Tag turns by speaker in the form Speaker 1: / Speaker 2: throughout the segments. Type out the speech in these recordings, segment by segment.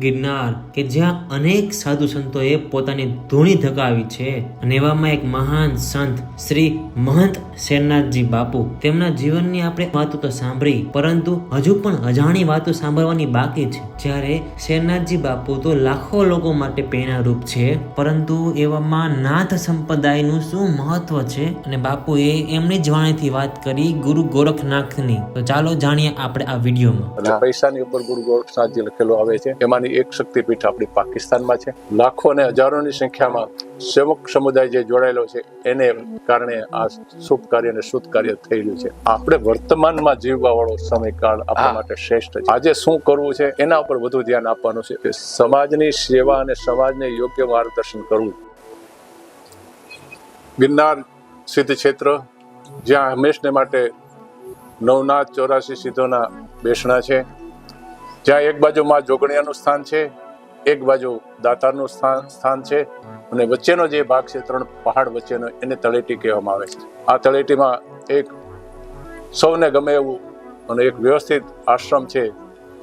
Speaker 1: ગિરનાર કે જ્યાં અનેક સાધુ સંતોએ પોતાની ધૂણી ધકાવી છે. અને એવામાં એક મહાન સંત શ્રી મહંત શેરનાથજી બાપુ. તેમના જીવનની આપણે વાતો તો સાંભળી, પરંતુ હજુ પણ અજાણી વાતો સાંભળવાની બાકી છે. જ્યારે શેરનાથજી બાપુ તો લાખો લોકો માટે પ્રેરણારૂપ છે, પરંતુ એવામાં નાથ સંપ્રદાયનું શું મહત્વ છે? અને બાપુએ એમની જ વાણીથી વાત કરી ગુરુ ગોરખનાથની. તો ચાલો જાણીએ આપણે આ વિડીયોમાં.
Speaker 2: પૈસાની ઉપર ગુરુ ગોરખનાથજી લખેલો આવે છે. એમાંની એક શક્તિપીઠ આપણી પાકિસ્તાનમાં છે. લાખો અને હજારોની સંખ્યામાં સેવક સમુદાય જે જોડાયેલો છે એને કારણે આ શુભ કાર્ય અને શુદ્ધ કાર્ય થયેલું છે. આપણે વર્તમાનમાં જીવવા વાળો સમયકાળ આપણા માટે શ્રેષ્ઠ છે. આજે શું કરવું છે એના ઉપર વધુ ધ્યાન આપવાનું છે. કે સમાજની સેવા અને સમાજને યોગ્ય માર્ગદર્શન કરવું. ગિરનાર સિદ્ધ ક્ષેત્ર જ્યાં હંમેશને માટે નવનાથ ચોરાસી સિદ્ધોના બેસણા છે. જ્યાં એક બાજુ માં જોગણિયાનું સ્થાન છે એક બાજુ દાતારનું સ્થાન સ્થાન છે અને વચ્ચેનો જે ભાગ છે ત્રણ પહાડ વચ્ચેનો એને તળેટી કહેવામાં આવે છે. આ તળેટીમાં એક સૌને ગમે એવું અને એક વ્યવસ્થિત આશ્રમ છે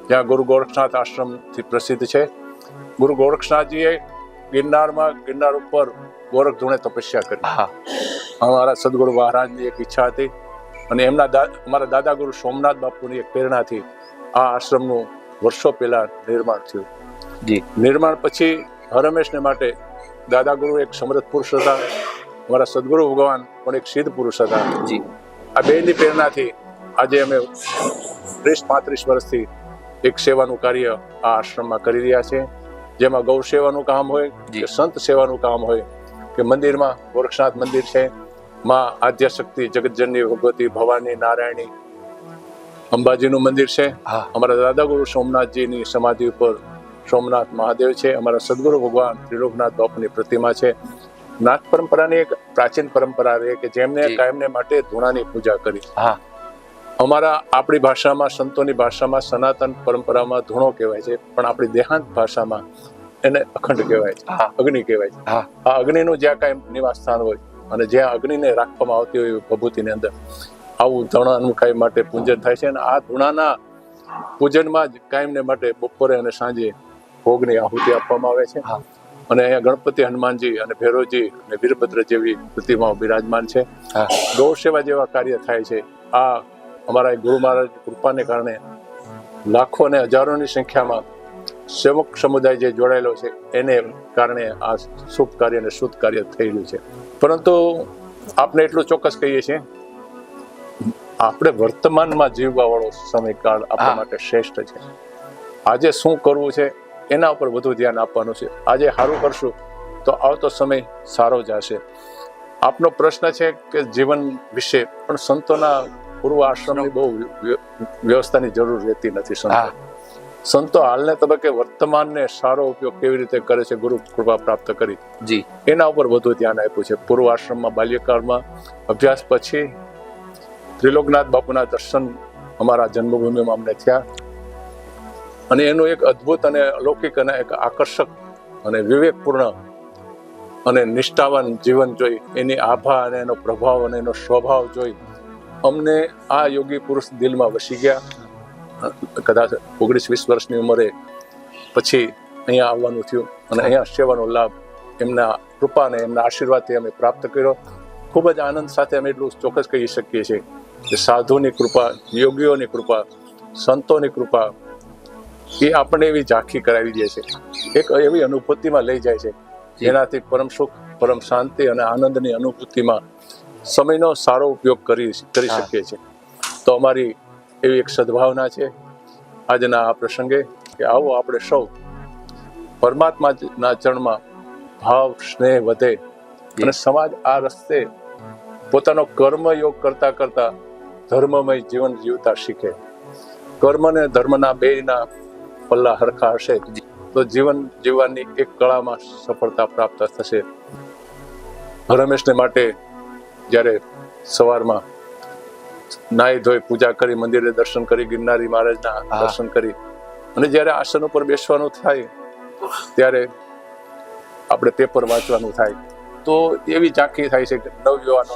Speaker 2: જ્યાં ગુરુ ગોરખનાથ આશ્રમથી પ્રસિદ્ધ છે. ગુરુ ગોરખનાથજીએ ગિરનારમાં ગિરનાર ઉપર ગોરખ ધૂણે તપસ્યા કરી. અમારા સદગુરુ મહારાજની એક ઈચ્છા હતી અને એમના અમારા દાદા ગુરુ સોમનાથ બાપુની એક પ્રેરણાથી આ આશ્રમનું વર્ષો પહેલા નિર્માણ થયું.
Speaker 3: જી.
Speaker 2: નિર્માણ પછી હરમેશને માટે દાદા ગુરુ એક સમૃદ્ધ પુરુષ હતા. અમારા સદગુરુ ભગવાન પણ એક સિદ્ધ પુરુષ હતા.
Speaker 3: જી.
Speaker 2: આ બેની પ્રેરણાથી આજે અમે ત્રીસ પાંત્રીસ વર્ષથી એક સેવાનું કાર્ય આ આશ્રમમાં કરી રહ્યા છે જેમાં ગૌ સેવાનું કામ હોય. કે સંત સેવાનું કામ હોય કે મંદિરમાં ગોરક્ષનાથ મંદિર છે. માં આદ્યશક્તિ જગતજનની ભગવતી ભવાની નારાયણી અંબાજીનું મંદિર છે.
Speaker 3: હા.
Speaker 2: અમારા દાદા ગુરુ સોમનાથજીની સમાધિ ઉપર સોમનાથ મહાદેવ છે. અમારા સદગુરુ ભગવાન ત્રિલોકનાથ બાપુની પ્રતિમા છે. નાથ પરંપરાની એક પ્રાચીન પરંપરા રહે કે જેમને કાયમને માટે ધૂણાની પૂજા કરી.
Speaker 3: હા.
Speaker 2: અમારા આપણી ભાષામાં સંતોની ભાષામાં સનાતન પરંપરામાં ધૂણો કહેવાય છે. પણ આપણી દેહાંત ભાષામાં એને અખંડ કહેવાય છે.
Speaker 3: હા.
Speaker 2: અગ્નિ કહેવાય છે.
Speaker 3: હા.
Speaker 2: આ અગ્નિનું જ્યાં કાંઈ નિવાસ સ્થાન હોય અને જ્યાં અગ્નિને રાખવામાં આવતી હોય ભભૂતિની અંદર આવું ધણાનું કાંઈ માટે પૂજન થાય છે અને આ ધૂણાના પૂજનમાં જ કાયમને માટે બપોરે અને સાંજે ભોગની આહુતિ આપવામાં આવે છે. અને અહીંયા ગણપતિ હનુમાનજી અને ભૈરવજી અને વીરભદ્ર જેવી પ્રતિમાઓ બિરાજમાન છે. ગૌ સેવા જેવા કાર્ય થાય છે. આ અમારા ગુરુ મહારાજ કૃપાને કારણે લાખો અને હજારોની સંખ્યામાં સેવક સમુદાય જે જોડાયેલો છે એને કારણે આ શુભ કાર્ય અને શુદ્ધ કાર્ય રહ્યું છે. પરંતુ આપણે એટલું ચોક્કસ કહીએ છીએ આપણે વર્તમાનમાં જીવવા વાળો સમયકાળ આપણા માટે શ્રેષ્ઠ છે. આજે શું કરવું છે એના ઉપર વધુ ધ્યાન આપવાનું છે. આજે સારું કરશું તો આવતો સમય સારો જશે. આપનો પ્રશ્ન છે કે જીવન વિશે પણ સંતોના પૂર્વ આશ્રમની બહુ વ્યવસ્થાની જરૂર રહેતી નથી સંતો. સંતો હાલને તબક્કે વર્તમાનને સારો ઉપયોગ કેવી રીતે કરે છે ગુરુ કૃપા પ્રાપ્ત કરી.
Speaker 3: જી.
Speaker 2: એના ઉપર વધુ ધ્યાન આપ્યું છે. પૂર્વ આશ્રમમાં બાલ્યકાળમાં અભ્યાસ પછી ત્રિલોકનાથ બાપુના દર્શન અમારા જન્મભૂમિમાં અમને થયા. અને એનું એક અદ્ભુત અને અલૌકિક અને એક આકર્ષક અને વિવેકપૂર્ણ અને નિષ્ઠાવાન જીવન જોઈ, એની આભા અને એનો પ્રભાવ અને એનો સ્વભાવ જોઈ અમને આ યોગી પુરુષ દિલમાં વસી ગયા. કદાચ ઓગણીસ વીસ વર્ષની ઉંમરે પછી અહીંયા આવવાનું થયું અને અહીંયા સેવાનો લાભ એમના કૃપા અને એમના આશીર્વાદથી અમે પ્રાપ્ત કર્યો. ખૂબ જ આનંદ સાથે અમે એટલું ચોક્કસ કહી શકીએ છીએ. કે સાધુની કૃપા યોગીઓની કૃપા સંતોની કૃપા એ આપણને એવી ઝાંખી કરાવી દે છે. એક એવી અનુભૂતિમાં લઈ જાય છે. જેનાથી પરમ સુખ પરમ શાંતિ અને આનંદની અનુભૂતિમાં સમયનો સારો ઉપયોગ કરી કરી શકીએ છીએ. તો અમારી એવી એક સદભાવના છે. આજના આ પ્રસંગે કે આવો આપણે સૌ પરમાત્માના ચરણમાં ભાવ સ્નેહ વધે અને સમાજ આ રસ્તે પોતાનો કર્મયોગ કરતા કરતા ધર્મમય જીવન જીવતા શીખે. કર્મ ને ધર્મના બેયના પલ્લા હરખા હશે. તો જીવન જીવવાની એક કળામાં સફળતા પ્રાપ્ત થશે. રમેશને માટે જ્યારે સવારમાં નાહી ધોઈ પૂજા કરી મંદિરે દર્શન કરી ગિરનારી મહારાજના. દર્શન કરી અને જ્યારે આસન ઉપર બેસવાનું થાય ત્યારે આપણે પેપર વાંચવાનું થાય. તો એવી ઝાંખી થાય છે કે નવયુવાનો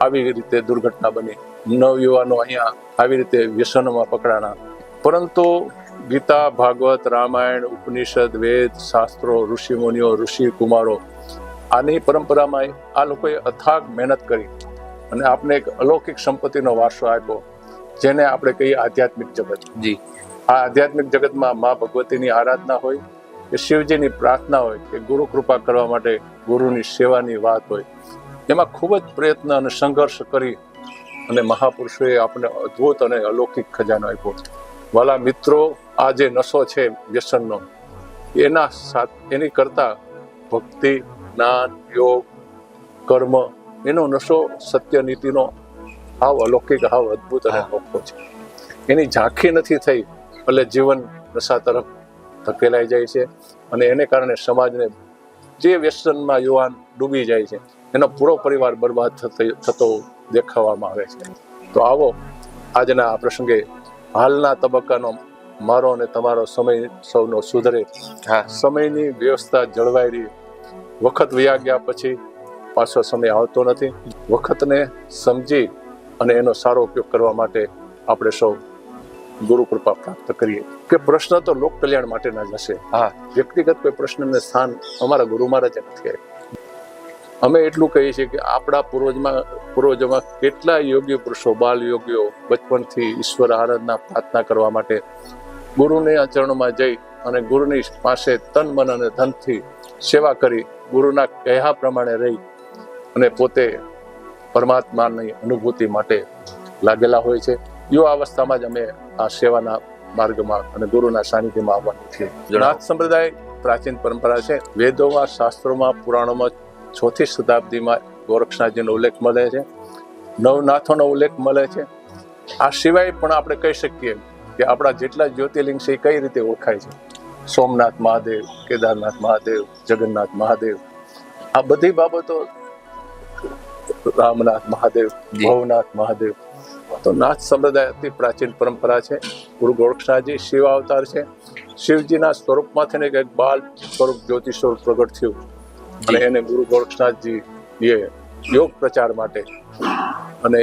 Speaker 2: આવી રીતે દુર્ઘટના બની. નવયુવાનો અહીંયા આવી રીતે વ્યસનોમાં પકડાણા. પરંતુ ગીતા ભાગવત રામાયણ ઉપનિષદ વેદ શાસ્ત્રો ઋષિ મુનિઓ ઋષિ કુમારો આની પરંપરામાં આ લોકોએ અથાગ મહેનત કરી અને આપને એક અલૌકિક સંપત્તિનો વારસો આપ્યો જેને આપણે કહીએ આધ્યાત્મિક જગત.
Speaker 3: જી.
Speaker 2: આ આધ્યાત્મિક જગતમાં મા ભગવતીની આરાધના હોય કે શિવજીની પ્રાર્થના હોય કે ગુરુ કૃપા કરવા માટે ગુરુની સેવાની વાત હોય. એમાં ખૂબ જ પ્રયત્ન અને સંઘર્ષ કરી અને મહાપુરુષોએ આપણને અદ્ભુત અને અલૌકિક ખજાનો આપ્યો વાલા મિત્રો, આ જે નશો છે વ્યસનનો, એના સાથ, એની કરતા ભક્તિ, જ્ઞાન, યોગ, કર્મ, એનો નશો સત્ય નીતિનો હાવ અલૌકિક, હાવ અદ્ભુત અને. અનોખો છે એની ઝાંખી નથી થઈ, એટલે જીવન નશા તરફ ધકેલાઈ જાય છે અને એને કારણે સમાજને જે વ્યસનમાં યુવાન ડૂબી જાય છે, એનો પૂરો પરિવાર બરબાદ થતો દેખાવામાં આવે છે. તો આવો આજના આ પ્રસંગે હાલના તબક્કાનો મારો અને તમારો સમય સૌનો સુધરે.
Speaker 3: હા.
Speaker 2: સમયની વ્યવસ્થા જળવાઈ રહી. વખત વ્યાગ્યા ગયા પછી પાછો સમય આવતો નથી. વખતને સમજી અને એનો સારો ઉપયોગ કરવા માટે આપણે સૌ ગુરુ કૃપા પ્રાપ્ત કરીએ. કે પ્રશ્ન તો લોક કલ્યાણ માટેના જ હશે.
Speaker 3: હા.
Speaker 2: વ્યક્તિગત કોઈ પ્રશ્નને સ્થાન અમારા ગુરુ મહારાજે નથી આપ્યું. અમે એટલું કહીએ છીએ કે આપણા પૂર્વજમાં પૂર્વજોમાં કેટલા યોગ્ય પુરુષો બાલ યોગ્યો બચપનથી ઈશ્વર આરાધના પ્રાર્થના કરવા માટે ગુરુને આચરણમાં જઈ અને ગુરુની પાસે તન મન અને ધનથી સેવા કરી ગુરુના કહ્યા પ્રમાણે રહી અને પોતે પરમાત્માની અનુભૂતિ માટે લાગેલા હોય છે. યુવા અવસ્થામાં જ અમે આ સેવાના માર્ગમાં અને ગુરુના સાનિધ્યમાં આવવાનું છીએ. નાથ સંપ્રદાય પ્રાચીન પરંપરા છે. વેદોમાં શાસ્ત્રોમાં પુરાણોમાં ચોથી શતાબ્દીમાં ગોરક્ષનાથજીનો ઉલ્લેખ મળે છે. નવનાથોનો ઉલ્લેખ મળે છે. આ સિવાય પણ આપણે કહી શકીએ કે આપણા જેટલા જ્યોતિર્લિંગ છે એ કઈ રીતે ઓળખાય છે? સોમનાથ મહાદેવ કેદારનાથ મહાદેવ જગન્નાથ મહાદેવ. આ બધી બાબતો રામનાથ મહાદેવ. ભવનાથ મહાદેવ. તો નાથ સંપ્રદાય અતિ પ્રાચીન પરંપરા છે. ગુરુ ગોરક્ષનાથજી શિવ અવતાર છે. શિવજીના સ્વરૂપમાંથી એક બાલ સ્વરૂપ જ્યોતિ સ્વરૂપ પ્રગટ થયું. અને એને ગુરુ ગોરક્ષનાથજી એ યોગ પ્રચાર માટે અને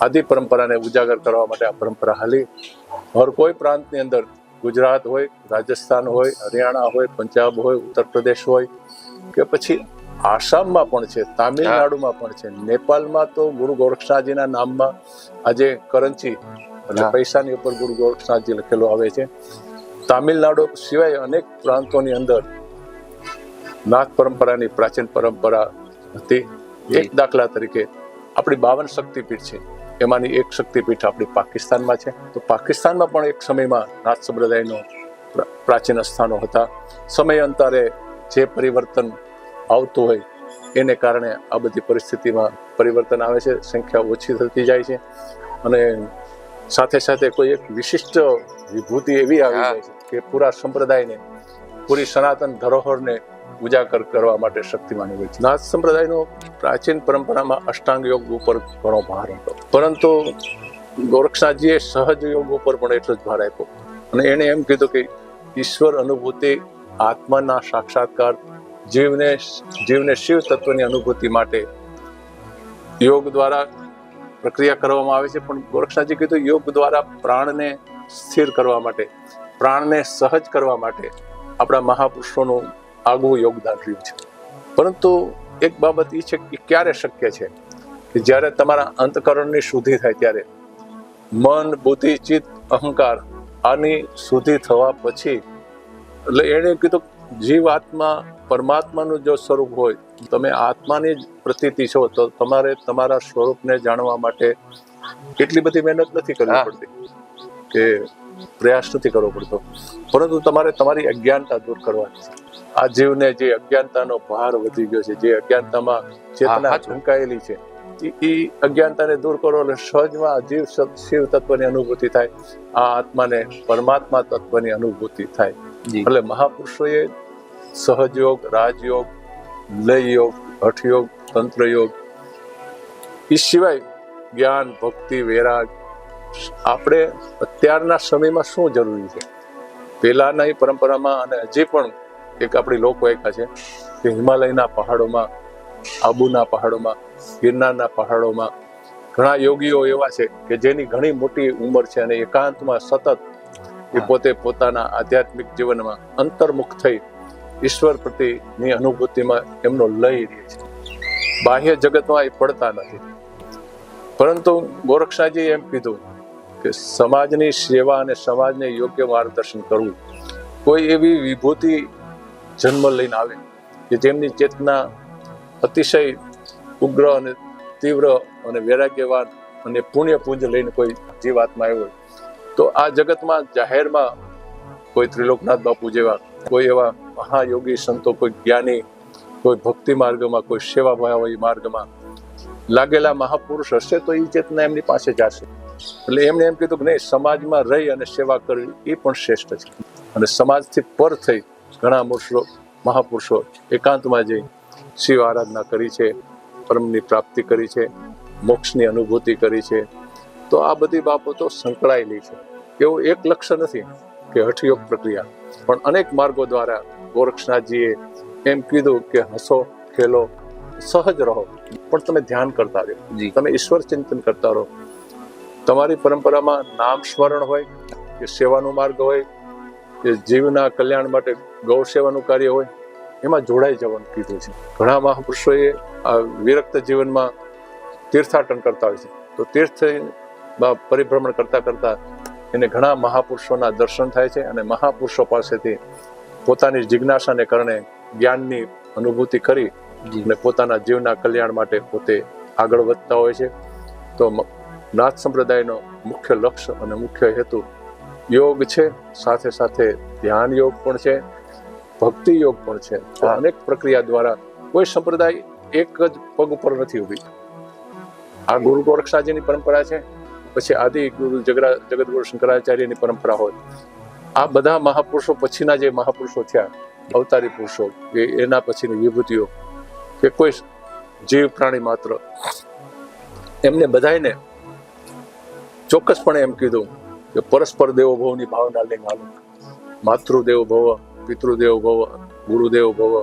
Speaker 2: આદિ પરંપરાને ઉજાગર કરવા માટે આ પરંપરા હાલી. હર કોઈ પ્રાંતની અંદર ગુજરાત હોય રાજસ્થાન હોય હરિયાણા હોય પંજાબ હોય ઉત્તર પ્રદેશ હોય કે પછી આસામમાં પણ છે તામિલનાડુમાં પણ છે નેપાળમાં તો ગુરુ ગોરક્ષનાથજીના નામમાં આજે કરન્સી
Speaker 3: અને
Speaker 2: પૈસાની ઉપર ગુરુ ગોરક્ષનાથજી લખેલો આવે છે. તામિલનાડુ સિવાય અનેક પ્રાંતોની અંદર નાથ પરંપરાની પ્રાચીન પરંપરા હતી. એક દાખલા તરીકે આપણી બાવન શક્તિપીઠ છે. એમાંની એક શક્તિપીઠ આપણી પાકિસ્તાનમાં છે. તો પાકિસ્તાનમાં પણ એક સમયમાં નાથ સંપ્રદાયનો પ્રા- પ્રાચીન સ્થાનો હતા. સમય અંતરે જે પરિવર્તન આવતું હોય એને કારણે આ બધી પરિસ્થિતિમાં પરિવર્તન આવે છે. સંખ્યા ઓછી થતી જાય છે. અને સાથે સાથે કોઈ એક વિશિષ્ટ વિભૂતિ એવી આવી જાય છે કે પૂરા સંપ્રદાયને પૂરી સનાતન ધરોહરને ઉજાગર કરવા માટે શક્તિમાન હોય છે. નાથ સંપ્રદાયનો પ્રાચીન પરંપરામાં અષ્ટાંગ યોગ ઉપર ઘણો ભાર હતો. પરંતુ ગોરક્ષનાથજીએ સહજ યોગ ઉપર પણ એટલો જ ભાર આપ્યો. અને એણે એમ કીધું કે ઈશ્વર અનુભૂતિ, આત્માના સાક્ષાત્કાર, જીવને જીવને શિવ તત્વની અનુભૂતિ માટે યોગ દ્વારા પ્રક્રિયા કરવામાં આવે છે. પણ ગોરક્ષનાથજી કીધું, યોગ દ્વારા પ્રાણને સ્થિર કરવા માટે, પ્રાણને સહજ કરવા માટે આપણા મહાપુરુષોનું આગવું યોગદાન રહ્યું છે. પરંતુ એક બાબત એ છે કે ક્યારે શક્ય છે કે જ્યારે તમારા અંતકરણની શુદ્ધિ થાય ત્યારે મન બુદ્ધિ ચિત્ત અહંકાર આની શુદ્ધિ થવા પછી એટલે એણે કીધું જીવ આત્મા પરમાત્માનું જો સ્વરૂપ હોય તમે આત્માની જ પ્રતીતિ છો તો તમારે તમારા સ્વરૂપને જાણવા માટે એટલી બધી મહેનત નથી કરવી પડતી. કે પ્રયાસ નથી કરવો પડતો. પરંતુ તમારે તમારી અજ્ઞાનતા દૂર કરવાની આ જીવને જે અજ્ઞાનતાનો ભાર વધી ગયો છે જે અજ્ઞાનતામાં ચેતના. ઝંકાયેલી છે એ અજ્ઞાનતાને દૂર કરો એટલે સહજમાં જીવ શિવ તત્વની અનુભૂતિ થાય. આ આત્માને પરમાત્મા તત્વની અનુભૂતિ થાય. એટલે મહાપુરુષોએ સહજયોગ રાજયોગ લયયોગ યોગ તંત્રયોગ તંત્ર યોગ એ સિવાય જ્ઞાન ભક્તિ વૈરાગ આપણે અત્યારના સમયમાં શું જરૂરી છે? પહેલાંના એ પરંપરામાં અને હજી પણ એક આપણી લોકવાયકા છે કે હિમાલયના પહાડોમાં આબુના પહાડોમાં ગિરનારના પહાડોમાં ઘણા યોગીઓ એવા છે કે જેની ઘણી મોટી ઉંમર છે અને એકાંતમાં સતત એ પોતે પોતાના આધ્યાત્મિક જીવનમાં અંતર્મુખ થઈ ઈશ્વર પ્રત્યેની અનુભૂતિમાં એમનો લય રહે છે. બાહ્ય જગતમાં એ પડતા નથી. પરંતુ ગોરક્ષાજીએ એમ કીધું કે સમાજની સેવા અને સમાજને યોગ્ય માર્ગદર્શન કરવું. કોઈ એવી વિભૂતિ જન્મ લઈને આવે કે જેમની ચેતના અતિશય ઉગ્ર અને તીવ્ર અને વૈરાગ્યવાદ અને પુણ્યપુંજ લઈને કોઈ જીવાત્મા આવ્યો હોય, તો આ જગતમાં જાહેરમાં કોઈ ત્રિલોકનાથ બાપુ જેવા, કોઈ એવા મહાયોગી સંતો, કોઈ જ્ઞાની, કોઈ ભક્તિ માર્ગમાં, કોઈ સેવાભાવી માર્ગમાં લાગેલા મહાપુરુષ હશે તો એ ચેતના એમની પાસે જશે. એટલે એમણે એમ કીધું કે નહીં સમાજમાં રહી અને સેવા કરવી એ પણ શ્રેષ્ઠ છે. અને સમાજથી પર થઈ ઘણા પુરુષો મહાપુરુષો એકાંતમાં જઈ શિવ આરાધના કરી છે પરમની પ્રાપ્તિ કરી છે મોક્ષની અનુભૂતિ કરી છે. તો આ બધી બાબતો સંકળાયેલી છે. એવું એક લક્ષ્ય નથી કે હઠયોગ પ્રક્રિયા. પણ અનેક માર્ગો દ્વારા ગોરક્ષનાથજીએ એમ કીધું કે હસો ખેલો સહજ રહો. પણ તમે ધ્યાન કરતા રહો. તમે ઈશ્વર ચિંતન કરતા રહો. તમારી પરંપરામાં નામ સ્મરણ હોય કે સેવાનો માર્ગ હોય કે જીવના કલ્યાણ માટે ગૌ સેવાનું કાર્ય હોય એમાં જોડાઈ જવાનું કીધું છે. ઘણા મહાપુરુષોએ આ વિરક્ત જીવનમાં તીર્થાટન કરતા હોય છે. તો તીર્થમાં પરિભ્રમણ કરતા કરતા એને ઘણા મહાપુરુષોના દર્શન થાય છે અને મહાપુરુષો પાસેથી પોતાની જિજ્ઞાસાને કારણે જ્ઞાનની અનુભૂતિ કરી અને પોતાના જીવના કલ્યાણ માટે પોતે આગળ વધતા હોય છે. તો નાથ સંપ્રદાયનો મુખ્ય લક્ષ્ય અને મુખ્ય હેતુ યોગ છે. સાથે સાથે ધ્યાન યોગ પણ છે. ભક્તિ યોગ પણ છે. અનેક પ્રક્રિયા દ્વારા કોઈ સંપ્રદાય એક જ પગ ઉપર નથી ઊભી. આ ગુરુ ગોરક્ષાજીની પરંપરા છે. પછી આદિ ગુરુ જગરા જગતગુરુ શંકરાચાર્યની પરંપરા હોય. આ બધા મહાપુરુષો પછીના જે મહાપુરુષો થયા અવતારી પુરુષો કે એના પછીની વિભૂતિઓ કે કોઈ જીવ પ્રાણી માત્ર. એમને બધાયને ચોક્કસપણે એમ કીધું કે પરસ્પર દેવો ભવની લઈને હાલો. માતૃદેવ ભવ, પિતૃદેવ ભવ, ગુરુદેવ ભવ.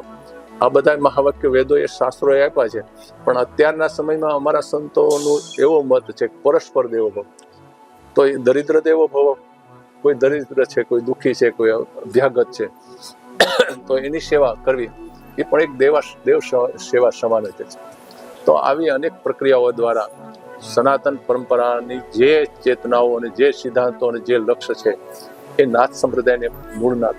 Speaker 2: આ બધા મહાવાક્ય વેદોએ શાસ્ત્રોએ આપ્યા છે. પણ અત્યારના સમયમાં અમારા સંતોનો એવો મત છે પરસ્પર દેવો ભવ. તો એ દરિદ્ર દેવો ભવ, કોઈ દરિદ્ર છે, કોઈ દુઃખી છે, કોઈ અભ્યાગત છે, તો એની સેવા કરવી, એ પણ એક દેવા, દેવ સેવા સમાન જ છે. તો આવી અનેક પ્રક્રિયાઓ દ્વારા સનાતન પરંપરાની જે ચેતનાઓ અને જે સિદ્ધાંતો અને જે લક્ષ્ય છે, એ નાથ સંપ્રદાયને મૂળ નાથ